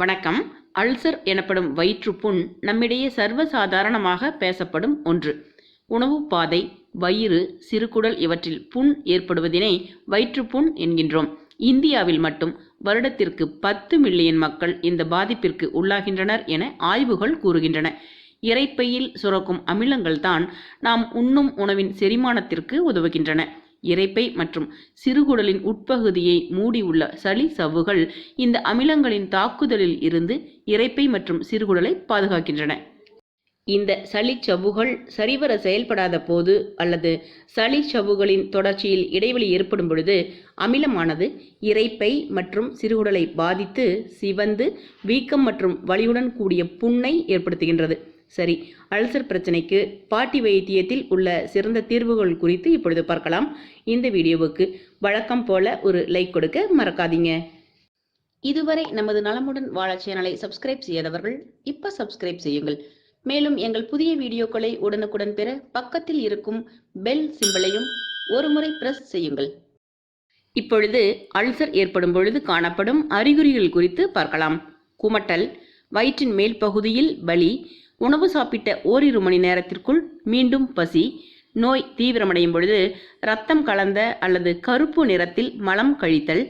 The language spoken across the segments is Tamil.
வணக்கம். அல்சர் எனப்படும் வயிற்றுப்புண் நம்மிடையே சர்வசாதாரணமாக பேசப்படும் ஒன்று. உணவு பாதை வயிறு சிறுகுடல் இவற்றில் புண் ஏற்படுவதினை வயிற்றுப்புண் என்கின்றோம். இந்தியாவில் மட்டும் வருடத்திற்கு பத்து மில்லியன் மக்கள் இந்த பாதிப்பிற்கு உள்ளாகின்றனர் என ஆய்வுகள் கூறுகின்றன. இறைப்பையில் சுரக்கும் அமிலங்கள்தான் நாம் உண்ணும் உணவின் செரிமானத்திற்கு உதவுகின்றன. இரைப்பை மற்றும் சிறுகுடலின் உட்பகுதியை மூடியுள்ள சளி சவ்வுகள் இந்த அமிலங்களின் தாக்குதலில் இருந்து இறைப்பை மற்றும் சிறுகுடலை பாதுகாக்கின்றன. இந்த சளிச்சவ்வுகள் சரிவர செயல்படாத போது அல்லது சளிச்சவ்வுகளின் தொடர்ச்சியில் இடைவெளி ஏற்படும் பொழுது அமிலமானது இரைப்பை மற்றும் சிறுகுடலை பாதித்து சிவந்து வீக்கம் மற்றும் வலியுடன் கூடிய புண்ணை ஏற்படுத்துகின்றது. சரி அல்சர் பிரச்சனைக்கு பாட்டி வைத்தியத்தில் உள்ள சிறந்த தீர்வுகள் குறித்து இப்பொழுது பார்க்கலாம். இந்த வீடியோவுக்கு வழக்கம் போல ஒரு லைக் கொடுக்க மறக்காதீங்க. இதுவரை நமது நலமுடன் வாழ சேனலை சப்ஸ்கிரைப் செய்யாதவர்கள் இப்ப சப்ஸ்கிரைப் செய்யுங்கள். மேலும் எங்கள் புதிய வீடியோக்களை உடனுக்குடன் பெற பக்கத்தில் இருக்கும் பெல் சிம்பலையும் ஒருமுறை பிரஸ் செய்யுங்கள். இப்பொழுது அல்சர் ஏற்படும் பொழுது காணப்படும் அறிகுறிகள் குறித்து பார்க்கலாம். குமட்டல் வயிற்றின் மேல் பகுதியில் வலி உணவு சாப்பிட்ட ஓரிரு மணி நேரத்திற்குள் மீண்டும் பசி. நோய் தீவிரமடையும் பொழுது இரத்தம் கலந்த அல்லது கருப்பு நிறத்தில் மலம் கழித்தல்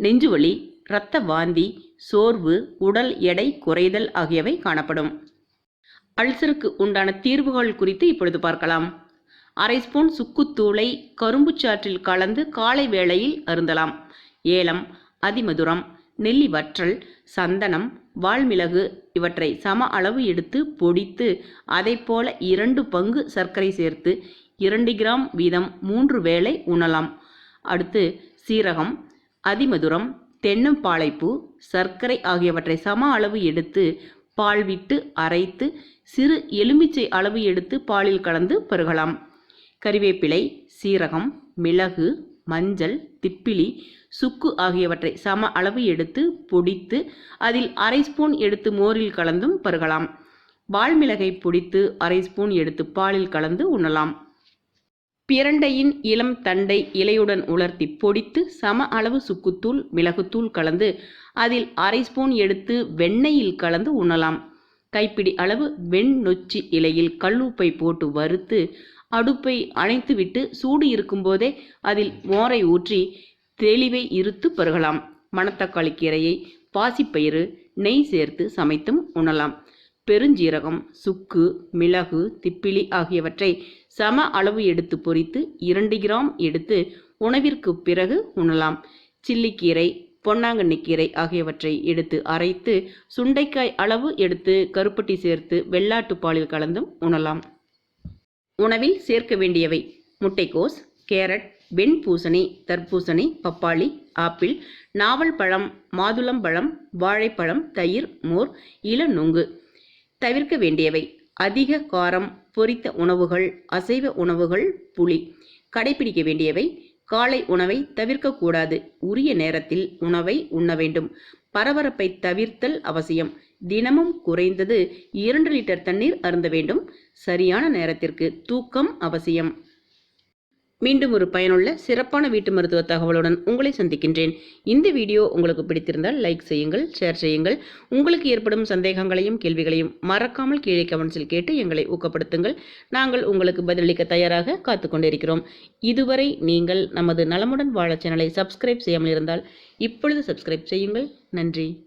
நெஞ்சுவலி இரத்த வாந்தி சோர்வு உடல் எடை குறைதல் ஆகியவை காணப்படும். அல்சருக்கு உண்டான தீர்வுகள் குறித்து இப்பொழுது பார்க்கலாம். அரை ஸ்பூன் சுக்குத்தூளை கரும்புச்சாற்றில் கலந்து காலை வேளையில் அருந்தலாம். ஏலம் அதிமதுரம் நெல்லி வற்றல் சந்தனம் வால்மிளகு இவற்றை சம அளவு எடுத்து பொடித்து போல இரண்டு பங்கு சர்க்கரை சேர்த்து இரண்டு கிராம் வீதம் மூன்று வேளை உணலாம் அடுத்து சீரகம் அதிமதுரம் தென்னம்பாளைப்பூ சர்க்கரை ஆகியவற்றை சம அளவு எடுத்து பால் விட்டு அரைத்து சிறு எலுமிச்சை அளவு எடுத்து பாலில் கலந்து பருகலாம். கறிவேப்பிலை சீரகம் மிளகு மஞ்சள் திப்பிலி சுக்கு ஆகியவற்றை சம அளவு எடுத்து பொடித்து அதில் அரை ஸ்பூன் எடுத்து மோரில் கலந்தும் பருகலாம். வால்மிளகை பொடித்து அரை ஸ்பூன் எடுத்து பாலில் கலந்து உண்ணலாம். பிரண்டையின் இளம் தண்டை இலையுடன் உலர்த்தி பொடித்து சம அளவு சுக்குத்தூள் மிளகுத்தூள் கலந்து அதில் அரை ஸ்பூன் எடுத்து வெண்ணெயில் கலந்து உண்ணலாம். கைப்பிடி அளவு வெண் நொச்சி இலையில் கல்லுப்பை போட்டு வறுத்து அடுப்பை அணைத்துவிட்டு சூடு இருக்கும்போதே அதில் மோரை ஊற்றி தெளிவை இருத்து பருகலாம். மணத்தக்காளி கீரையை பாசிப்பயிறு நெய் சேர்த்து சமைத்தும் உண்ணலாம். பெருஞ்சீரகம் சுக்கு மிளகு திப்பிலி ஆகியவற்றை சம அளவு எடுத்து பொரித்து இரண்டு கிராம் எடுத்து உணவிற்கு பிறகு உண்ணலாம். சில்லிக்கீரை பொன்னாங்கண்ணி கீரை ஆகியவற்றை எடுத்து அரைத்து சுண்டைக்காய் அளவு எடுத்து கருப்பட்டி சேர்த்து வெள்ளாட்டு பாலில் கலந்தும் உணலாம் உணவில் சேர்க்க வேண்டியவை. முட்டைக்கோஸ் கேரட் வெண்பூசணி தர்பூசணி பப்பாளி ஆப்பிள் நாவல் பழம் மாதுளம்பழம் வாழைப்பழம் தயிர் மோர் இளநுங்கு. தவிர்க்க வேண்டியவை. அதிக காரம் பொரித்த உணவுகள் அசைவ உணவுகள் புளி. கடைபிடிக்க வேண்டியவை. காலை உணவை தவிர்க்கக்கூடாது உரிய நேரத்தில் உணவை உண்ண வேண்டும். பரபரப்பை தவிர்த்தல் அவசியம். தினமும் குறைந்தது இரண்டு லிட்டர் தண்ணீர் அருந்த வேண்டும். சரியான நேரத்திற்கு தூக்கம் அவசியம். மீண்டும் ஒரு பயனுள்ள சிறப்பான வீட்டு மருத்துவ தகவலுடன் உங்களை சந்திக்கின்றேன். இந்த வீடியோ உங்களுக்கு பிடித்திருந்தால் லைக் செய்யுங்கள் ஷேர் செய்யுங்கள். உங்களுக்கு ஏற்படும் சந்தேகங்களையும் கேள்விகளையும் மறக்காமல் கீழே கமெண்ட்ஸில் கேட்டு எங்களை ஊக்கப்படுத்துங்கள். நாங்கள் உங்களுக்கு பதிலளிக்க தயாராக காத்து கொண்டிருக்கிறோம். இதுவரை நீங்கள் நமது நலமுடன் வாழ சேனலை சப்ஸ்கிரைப் செய்யாமல் இருந்தால் இப்பொழுது சப்ஸ்கிரைப் செய்யுங்கள். நன்றி.